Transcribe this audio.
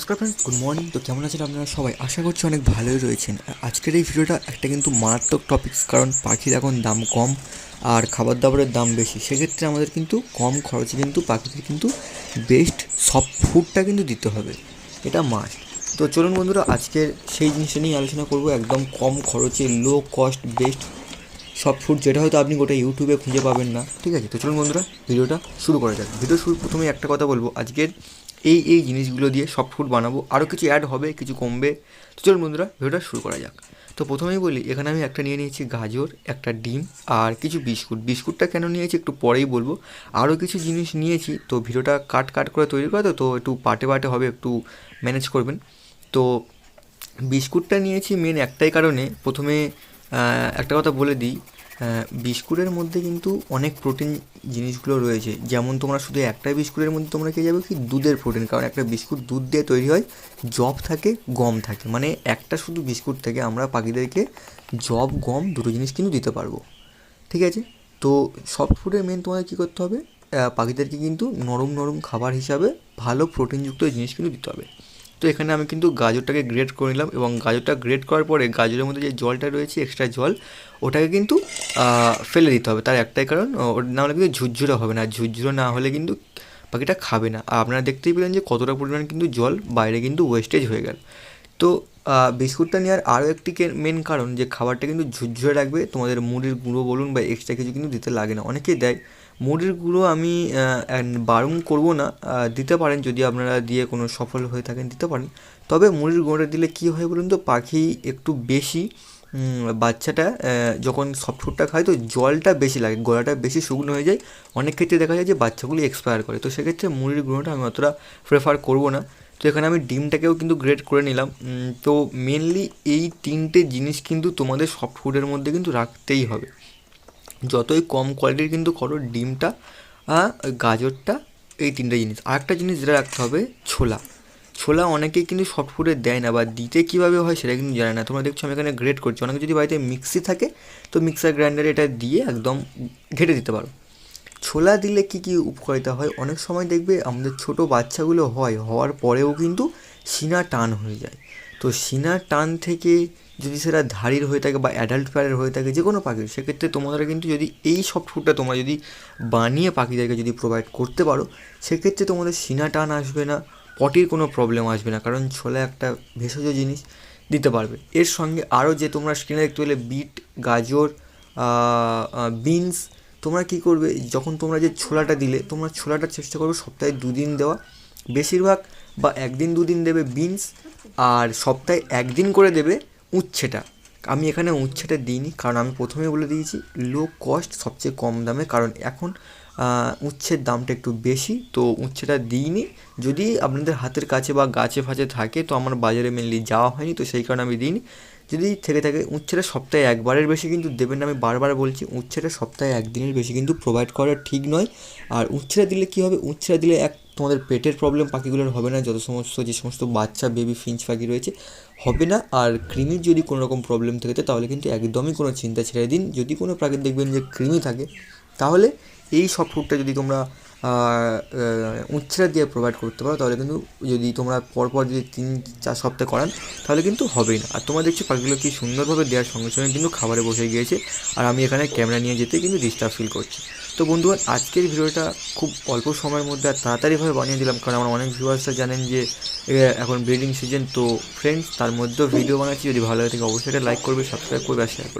নমস্কার friends good morning তো কেমন আছেন আপনারা সবাই? আশা করছি অনেক ভালোই রয়েছেন। আর আজকের এই ভিডিওটা একটা কিন্তু মারাত্মক টপিকস কারণ পাখির এখন দাম কম আর খাবার দাবারের দাম বেশি। সেক্ষেত্রে আমাদের কিন্তু কম খরচে কিন্তু পাখিদের কিন্তু বেস্ট সব ফুডটা কিন্তু দিতে হবে। এটা মাস্ট তো চলুন বন্ধুরা, আজকের সেই জিনিসটা নিয়ে আলোচনা করব। একদম কম খরচে লো কস্ট বেস্ট সব ফুড যেটা হয়তো আপনি গোটা ইউটিউবে খুঁজে পাবেন না। ঠিক আছে? তো চলুন বন্ধুরা ভিডিওটা শুরু করা যাক। ভিডিও শুরু প্রথমে একটা কথা বলব। আজকের এই এই জিনিসগুলো দিয়ে সব ফুড বানাবো। আরও কিছু অ্যাড হবে, কিছু কমবে। তো চলুন বন্ধুরা, ভিডিওটা শুরু করা যাক। তো প্রথমেই বলি, এখানে আমি একটা নিয়ে নিয়েছি গাজর, একটা ডিম আর কিছু বিস্কুট। বিস্কুটটা কেন নিয়েছি একটু পরেই বলব। আরও কিছু জিনিস নিয়েছি, তো ভিডিওটা কাট কাট করে তৈরি করা তো তো একটু পাটে পাটে হবে, একটু ম্যানেজ করবেন। তো বিস্কুটটা নিয়েছি মেন একটাই কারণে। প্রথমে একটা কথা বলে দিই বিস্কুটের মধ্যে কিন্তু অনেক প্রোটিন জিনিসগুলো রয়েছে। যেমন তোমরা শুধু একটা বিস্কুটের মধ্যে তোমরা খেয়ে যাবে কি? দুধের প্রোটিন কারণ একটা বিস্কুট দুধ দিয়ে তৈরি হয় জব থাকে, গম থাকে। মানে একটা শুধু বিস্কুট থেকে আমরা পাখিদেরকে জব গম দুটো জিনিস কিন্তু দিতে পারব। ঠিক আছে? তো সফট ফুডের মেন তোমাদের কী করতে হবে? পাখিদেরকে কিন্তু নরম নরম খাবার হিসাবে ভালো প্রোটিনযুক্ত জিনিস কিন্তু দিতে হবে। তো এখানে আমি কিন্তু গাজরটাকে গ্রেট করে নিলাম এবং গাজরটা গ্রেট করার পরে গাজরের মধ্যে যে জলটা রয়েছে এক্সট্রা জল, ওটাকে কিন্তু ফেলে দিতে হবে। তার একটাই কারণ না হলে কিন্তু ঝুরঝুরে হবে না। ঝুরঝুরে না হলে কিন্তু পাখিটা খাবে না। আর আপনারা দেখতেই পেলেন যে কতটা পরিমাণ কিন্তু জল বাইরে কিন্তু ওয়েস্টেজ হয়ে গেল। তো বিস্কুটটা নেওয়ার আরও একটি মেন কারণ যে খাবারটা কিন্তু ঝুরঝুরে রাখবে। তোমাদের মুড়ির গুঁড়ো বলুন বা এক্সট্রা কিছু কিন্তু দিতে লাগে না। অনেকেই দেয় মুড়ির গুঁড়ো আমি বারণ করব না দিতে পারেন যদি আপনারা দিয়ে কোনো সফল হয়ে থাকেন, দিতে পারেন। তবে মুড়ির গুঁড়োটা দিলে কী হয় বলুন তো, পাখি একটু বেশি বাচ্চাটা যখন সফট ফুডটা খায় তো জলটা বেশি লাগে, গলাটা বেশি শুকনো হয়ে যায়। অনেক ক্ষেত্রে দেখা যায় যে বাচ্চাগুলি এক্সপায়ার করে। তো সেক্ষেত্রে মুড়ির গুঁড়োটা আমি অতটা প্রেফার করব না। তো এখানে আমি ডিমটাকেও কিন্তু গ্রেড করে নিলাম। তো মেনলি এই তিনটে জিনিস কিন্তু তোমাদের সফট ফুডের মধ্যে কিন্তু রাখতেই হবে। যতই কম কোয়ালিটির কিন্তু করো, ডিমটা গাজরটা, এই তিনটে জিনিস। আরেকটা জিনিস যেটা রাখতে হবে, ছোলা। ছোলা অনেকেই কিন্তু সফট ফুডে দেয় না, বা দিতে কীভাবে হয় সেটা কিন্তু জানে না। তোমরা দেখছ আমি এখানে গ্রেড করছি। অনেকে যদি বাড়িতে মিক্সি থাকে, তো মিক্সার গ্রাইন্ডারে এটা দিয়ে একদম ঘেটে দিতে পারো। ছোলা দিলে কি কি উপকারিতা হয়? অনেক সময় দেখবে আমাদের ছোট বাচ্চাগুলো হয়, হওয়ার পরেও কিন্তু সিনা টান হয়ে যায়। তো সিনা টান থেকে যদি সেটা ধাড়ির হয়ে থাকে বা অ্যাডাল্ট প্যারের হয়ে থাকে যে কোনো পাখির, সেক্ষেত্রে তোমাদের কিন্তু যদি এই সফট ফুডটা তোমরা যদি বানিয়ে পাখিদেরকে যদি প্রোভাইড করতে পারো, সেক্ষেত্রে তোমাদের সিনা টান আসবে না পটির কোনো প্রবলেম আসবে না, কারণ ছোলা একটা ভেষজ জিনিস দিতে পারবে। এর সঙ্গে আরও যে তোমরা স্ক্রিনে দেখতে পেলে বিট, গাজর বিনস তোমরা কী করবে, যখন তোমরা যে ছোলাটা দিলে, তোমরা ছোলাটা চেষ্টা করবে সপ্তাহে দুদিন দেওয়া। বেশিরভাগ বা একদিন দুদিন দেবে বিনস আর সপ্তাহে একদিন করে দেবে উচ্ছেটা। আমি এখানে উচ্ছেটা দিইনি, কারণ আমি প্রথমেই বলে দিয়েছি লো কস্ট সবচেয়ে কম দামে, কারণ এখন উচ্ছের দামটা একটু বেশি, তো উচ্ছেটা দিইনি। যদি আপনাদের হাতের কাছে বা গাছে ফাছে থাকে, তো আমার বাজারে মেনলি যাওয়া হয়নি, তো সেই কারণে আমি দিইনি। যদি থেকে থাকে, উচ্ছেটা সপ্তাহে একবারের বেশি কিন্তু দেবেন না, আমি বারবার বলছি, উচ্ছেটা সপ্তাহে একদিনের বেশি কিন্তু প্রোভাইড করা ঠিক নয়। আর উচ্ছেটা দিলে কী হবে? উচ্ছেটা দিলে এক তোমাদের পেটের প্রবলেম পাখিগুলোর হবে না। যত সমস্ত, যে সমস্ত বাচ্চা বেবি ফিঞ্চ পাখি রয়েছে, হবে না। আর কৃমির যদি কোনো রকম প্রবলেম থাকে তাহলে কিন্তু একদমই কোনো চিন্তা ছেড়ে দিন। যদি কোনো পাখি দেখবেন যে কৃমি থাকে, তাহলে এই সব ফুডটা যদি তোমরা উচ্ছেরা দিয়ে প্রোভাইড করতে পারো, তাহলে কিন্তু যদি তোমরা পরপর যদি তিন চার সপ্তাহ করান, তাহলে কিন্তু হবেই না। আর তোমরা দেখছ পাখিগুলো কি সুন্দরভাবে দেওয়ার সঙ্গে সঙ্গে কিন্তু খাবারে বসে গিয়েছে। আর আমি এখানে ক্যামেরা নিয়ে যেতে কিন্তু ডিস্টার্ব ফিল করছি। তো বন্ধুরা আজকের ভিডিওটা খুব অল্প সময়ের মধ্যে আর তাড়াতাড়িভাবে বানিয়ে দিলাম, কারণ আমার অনেক ভিউয়ার্সরা জানেন যে এখন ব্রিডিং সিজন তো ফ্রেন্ডস তার মধ্যেও ভিডিও বানাচ্ছি। যদি ভালো লাগে থাকে, অবশ্যই লাইক করবে সাবস্ক্রাইব করবে আর শেয়ার করবে।